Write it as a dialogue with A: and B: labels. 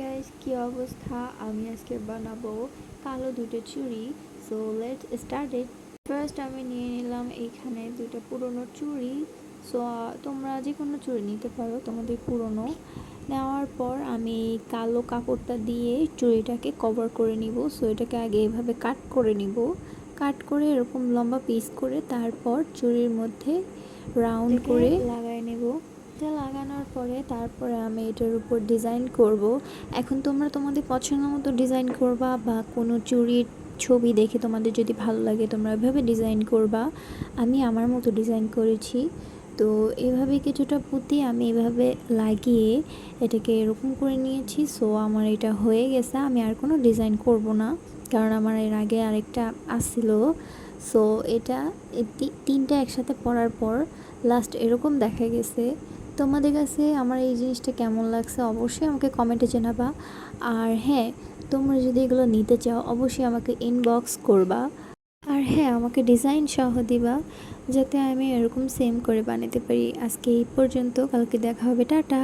A: Guys কি অবস্থা? আমি আজকে বানাবো কালো দুটো চুড়ি। So let start it first আমি নিয়ে নিলাম এইখানে দুটো পুরনো চুড়ি। সো তোমরা যে কোনো চুড়ি নিতে পারো তোমাদের পুরনো। নেওয়ার পর আমি কালো কাপড়টা দিয়ে চুড়িটাকে কভার করে নিব। সো এটাকে আগে এভাবে কাট করে নিব। কাট করে এরকম লম্বা পিস করে তারপর চুড়ির মধ্যে রাউন্ড করে লাগাই নেব। এটা লাগানোর পরে তারপরে আমি এটার উপর ডিজাইন করব। এখন তোমরা তোমাদের পছন্দ মতো ডিজাইন করবা বা কোনো চুড়ির ছবি দেখে তোমাদের যদি ভালো লাগে তোমরা এভাবে ডিজাইন করবা। আমি আমার মতো ডিজাইন করেছি। তো এভাবে কিছুটা পুঁতি আমি এভাবে লাগিয়ে এটাকে এরকম করে নিয়েছি। সো আমার এটা হয়ে গেছে। আমি আর কোনো ডিজাইন করব না। কারণ আমার এর আগে আরেকটা আসছিল। সো এটা তিনটা একসাথে পরার পর লাস্ট এরকম দেখা গেছে। তোমাদের কাছে আমার এই জিনিসটা কেমন লাগছে অবশ্যই আমাকে কমেন্টে জানাবা। আর হ্যাঁ তোমরা যদি এগুলো নিতে চাও, অবশ্যই আমাকে ইনবক্স করবা। আর হ্যাঁ আমাকে ডিজাইন সহ দিবা, যাতে আমি এরকম সেম করে বানাতে পারি। আজকে এই পর্যন্ত, কালকে দেখা হবে, টাটা!